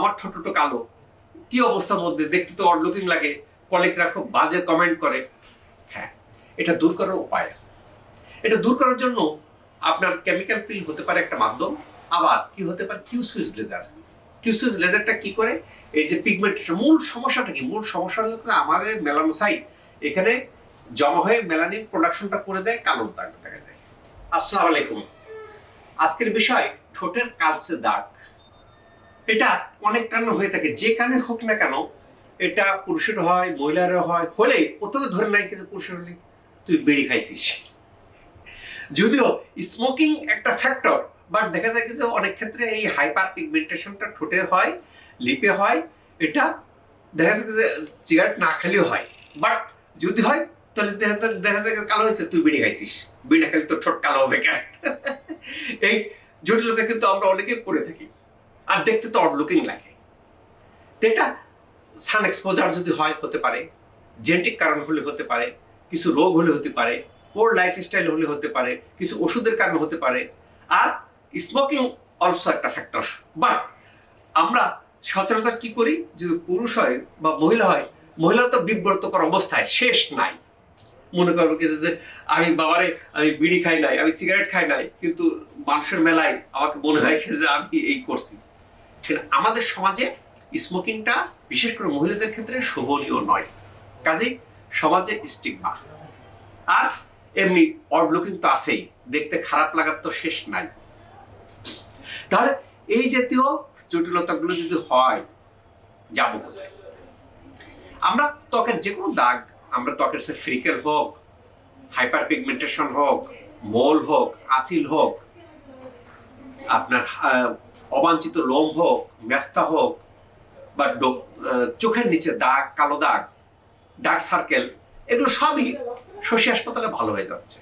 আমার ঠোঁটটো কালো। কি অবস্থার মধ্যে? দেখতে তো অড লুকিং লাগে। কলিগরা খুব বাজে কমেন্ট করে। হ্যাঁ এটা দূর করার উপায় আছে। এটা দূর করার জন্য আপনার কেমিক্যাল পিল হতে পারে একটা মাধ্যম। আবার কি হতে পারে? Q switch laser Q switch লেজারটা কি করে? এই যে পিগমেন্টেশন মূল সমস্যাটা কি? মূল সমস্যা হলো আমাদের মেলানোসাইট এখানে জমা হয়ে মেলানিন প্রোডাকশনটা করে দেয়, কালো দাগ দেখা দেয়। আসসালামু আলাইকুম। আজকের বিষয় ঠোঁটের কালচে দাগ। এটা অনেক কারণে হয়ে থাকে। যে কারণে হোক না কেন, এটা পুরুষের হয়, মহিলারও হয় হলে প্রথমে ধরে নাই কিছু পুরুষের হলে তুই বেড়ি খাইছিস। যদিও স্মোকিং একটা ফ্যাক্টর বাট দেখা যায় কি যে অনেক ক্ষেত্রে এই হাইপার পিগমেন্টেশনটা ঠোঁটে হয়, লিপে হয়, এটা দেখা যাচ্ছে যে সিগারেট না খেলেও হয়। বাট যদি হয়, তাহলে দেখা দেখা যায় কালো হয়েছে, তুই বিড়ি খাইছিস। বিড়ি খেলে তোর ঠোঁট কালো হবে কেন? এই জটিলতা কিন্তু আমরা অনেকেই পড়ে থাকি। আর দেখতে তো অড লুকিং লাগে। তো এটা সান এক্সপোজার যদি হয়, হতে পারে জেনেটিক কারণ হলে হতে পারে, কিছু রোগ হলে হতে পারে পোর লাইফস্টাইল হলে হতে পারে, কিছু ওষুধের কারণে হতে পারে, আর স্মোকিং অলসো একটা ফ্যাক্টর বাট আমরা সচরাচর কি করি, যদি পুরুষ হয় বা মহিলা হয় মহিলা তো বিব্রতকর অবস্থায়, শেষ নাই। মনে করব কিছু যে আমি বাবারে, আমি বিড়ি খাই নাই, আমি সিগারেট খাই নাই, কিন্তু মানুষের মেলায় আমাকে মনে হয় যে আমি এই করছি। কিন্তু আমাদের সমাজে স্মোকিংটা বিশেষ করে মহিলাদের ক্ষেত্রে শোভনীয় নয়। কাজেই সমাজে স্টিগমা। আর এমনি অড তো আছেই, দেখতে খারাপ লাগার তো শেষ নাই। তাহলে এই জাতীয় জটিলতাগুলো যদি হয়, যাব কোথায়? আমরা ত্বকের যে কোনো দাগ, আমরা ত্বকের সে ফ্রিকেল হোক হাইপার পিগমেন্টেশন হোক, মোল হোক, আচিল হোক, আপনার অবাঞ্ছিত লোম হোক মেস্তা হোক, বা চোখের নিচে দাগ, কালো দাগ, ডার্ক সার্কেল, এগুলো সবই শশী হাসপাতালে ভালো হয়ে যাচ্ছে।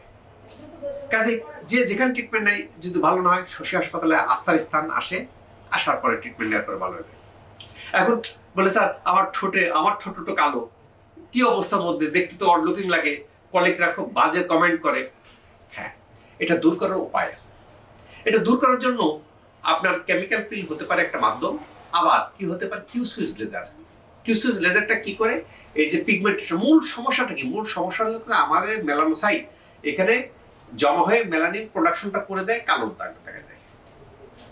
কাজে যে যেখানে ট্রিটমেন্ট নেয় যদি ভালো না হয়, শশী হাসপাতালে আস্থার স্থান আসে, আসার পরে ট্রিটমেন্ট নেওয়ার পরে ভালো হয়ে যায়। এখন বলে, স্যার, আমার ঠোঁটে, আমার ঠোঁটটো কালো। কি অবস্থার মধ্যে? দেখতে তো অড লুকিং লাগে। কলিগরা খুব বাজে কমেন্ট করে। হ্যাঁ এটা দূর করার উপায় আছে। এটা দূর করার জন্য আপনার কেমিক্যাল পিল হতে পারে একটা মাধ্যম, আবার কি হতে পারে? Q switch laser Q switch লেজারটা কি করে? এই যে পিগমেন্টেশন মূল সমস্যাটা কি? মূল সমস্যা আমাদের মেলানোসাইট এখানে জমা হয়ে মেলানিন প্রোডাকশনটা করে দেয় কালো দাগ দেখা দেয়।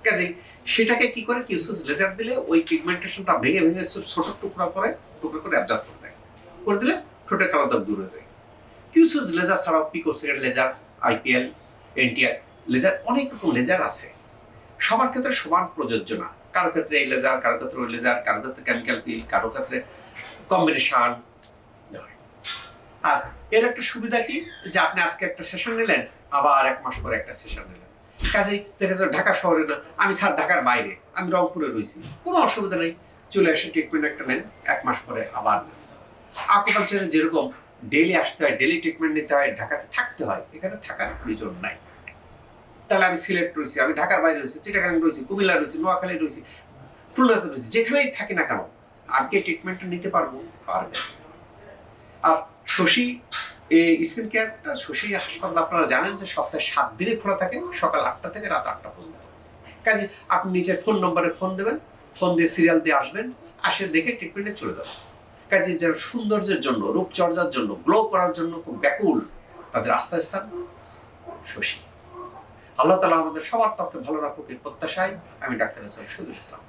কাজেই সেটাকে কি করে? কিউ সুইচ লেজার দিলে ওই পিগমেন্টেশনটা ভেঙে ভেঙে ছোট টুকরা করে টুকরা করে অ্যাবজর্ব করে দেয়। করে দিলে ঠোঁটের কালো দাগ দূর হয়ে যায়। কিউ সুইচ লেজার ছাড়াও picosecond laser IPL NTR laser অনেক রকম লেজার আছে। সবার ক্ষেত্রে সমান প্রযোজ্য না। কারও ক্ষেত্রে এই লেজার কারও ক্ষেত্রে ওই লেজার কারও ক্ষেত্রে কেমিক্যাল পিল কারও ক্ষেত্রে কম্বিনেশন আর এর একটা সুবিধা কি? যে আপনি আজকে একটা সেশন নিলেন, আবার এক মাস পরে একটা সেশন নিলেন। কাজেই দেখা যাচ্ছে ঢাকা শহরে না, আমি স্যার ঢাকার বাইরে, আমি রংপুরে রয়েছি, কোনো অসুবিধা নেই। চলে এসে ট্রিটমেন্ট একটা নেন, এক মাস পরে আবার নেন। আকুপাঞ্চারে যেরকম ডেলি আসতে হয় ডেলি ট্রিটমেন্ট নিতে হয়, ঢাকাতে থাকতে হয়, এখানে থাকার প্রয়োজন নাই। তাহলে আমি সিলেট রয়েছি, আমি ঢাকার বাইরে রয়েছি, চিটাগাং রয়েছি, কুমিল্লা রয়েছি, নোয়াখালী রয়েছি, খুলনাতে রয়েছি, যেখানেই থাকি না কেন, আমি কি ট্রিটমেন্টটা নিতে পারব? পারবে। আর শশী, এই স্কিন কেয়ারটা শশী হাসপাতাল আপনারা জানেন যে সপ্তাহে সাত দিনে খোলা থাকে, সকাল আটটা থেকে রাত আটটা পর্যন্ত। কাজে আপনি নিজের ফোন নম্বরে ফোন দেবেন ফোন দিয়ে সিরিয়াল দিয়ে আসবেন, আসে দেখে ট্রিটমেন্টে চলে যাবেন। কাজে যারা সৌন্দর্যের জন্য রূপচর্চার জন্য গ্লো করার জন্য খুব ব্যাকুল তাদের আস্থা স্থান, শশী। আল্লাহ তালা আমাদের সবার ত্বককে ভালো রাখুক এর প্রত্যাশায় আমি ডাক্তার সাহেব সুদুল ইসলাম।